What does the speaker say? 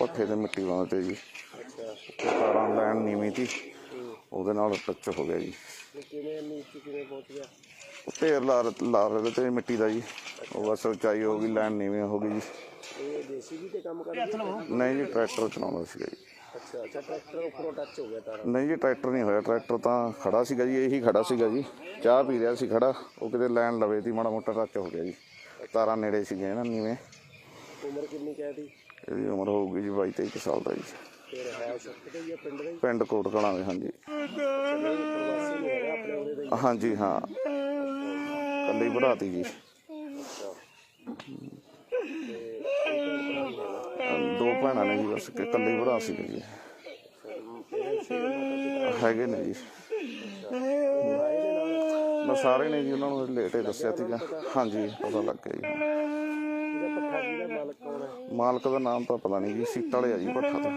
ਪੱਠੇ ਤੇ ਮਿੱਟੀ ਪਾਉਂਦੇ ਤੇ ਜੀ ਤਾਰਾਂ ਲੈਣ ਨੀਵੀਂ ਤੀ ਉਹਦੇ ਨਾਲ ਟੱਚ ਹੋ ਗਿਆ ਜੀ। ਕਿਵੇਂ ਇੰਨੀ ਉੱਚੀ ਕਿਵੇਂ ਪਹੁੰਚ ਗਿਆ? ਢੇਰ ਲਾ ਲਾ ਰਹੇ ਤੇ ਮਿੱਟੀ ਦਾ ਜੀ। ਉਹ ਬਸ ਉਚਾਈ ਹੋ ਗਈ ਲੈਣ ਨੀਵੀਂ ਹੋ ਗਈ ਜੀ। ਇਹ ਤੇ ਕੰਮ ਕਰਦੀ? ਨਹੀਂ ਜੀ ਟਰੈਕਟਰ ਚਲਾਉਂਦਾ ਸੀਗਾ ਜੀ। ਅੱਛਾ ਅੱਛਾ ਟਰੈਕਟਰ ਉੱਪਰੋਂ ਟੱਚ ਹੋ ਗਿਆ ਤਾਰਾ। ਨਹੀਂ ਜੀ ਟਰੈਕਟਰ ਨਹੀਂ ਹੋਇਆ। ਟਰੈਕਟਰ ਤਾਂ ਖੜਾ ਸੀਗਾ ਜੀ ਇਹੀ ਖੜਾ ਸੀਗਾ ਜੀ। ਚਾਹ ਪੀ ਰਿਹਾ ਸੀ ਖੜਾ। ਉਹ ਕਿਤੇ ਲੈਣ ਲਵੇ ਤੀ ਮਾੜਾ ਮੋਟਾ ਟੱਚ ਹੋ ਗਿਆ ਜੀ। ਤਾਰਾਂ ਨੇੜੇ ਸੀਗੀਆਂ ਨਾ ਨੀਵੇਂ। ਉਮਰ ਕਿੰਨੀ ਕਹਿ ਦੀ ਇਹਦੀ ਉਮਰ ਹੋਊਗੀ ਜੀ 22 23 ਸਾਲ ਦਾ ਜੀ। ਪਿੰਡ ਦਾ ਕੋਟ ਕਲਾਂ ਦੇ ਹਾਂਜੀ। ਨਹੀਂ, ਪ੍ਰਵਾਸੀ ਨਹੀਂ ਹੈਗਾ ਹੀ ਹਾਂਜੀ ਹਾਂ ਜੀ ਦੋ ਭੈਣਾਂ ਨੇ ਜੀ ਬਸ ਕਿ ਕੱਲੀ ਭਰਾ ਸੀ ਜੀ। ਹੈਗੇ ਨੇ ਜੀ। ਮੈਂ ਸਾਰੇ ਨੇ ਜੀ ਉਹਨਾਂ ਨੂੰ ਲੇਟੇ ਦੱਸਿਆ ਸੀਗਾ। ਹਾਂਜੀ ਪਤਾ ਲੱਗ ਗਿਆ ਜੀ। ਮਾਲਕ ਦਾ ਨਾਮ ਤਾਂ ਪਤਾ ਨਹੀਂ ਜੀ ਸੀਟ ਵਾਲੇ ਆ ਜੀ ਭੱਠਾ ਤੋਂ।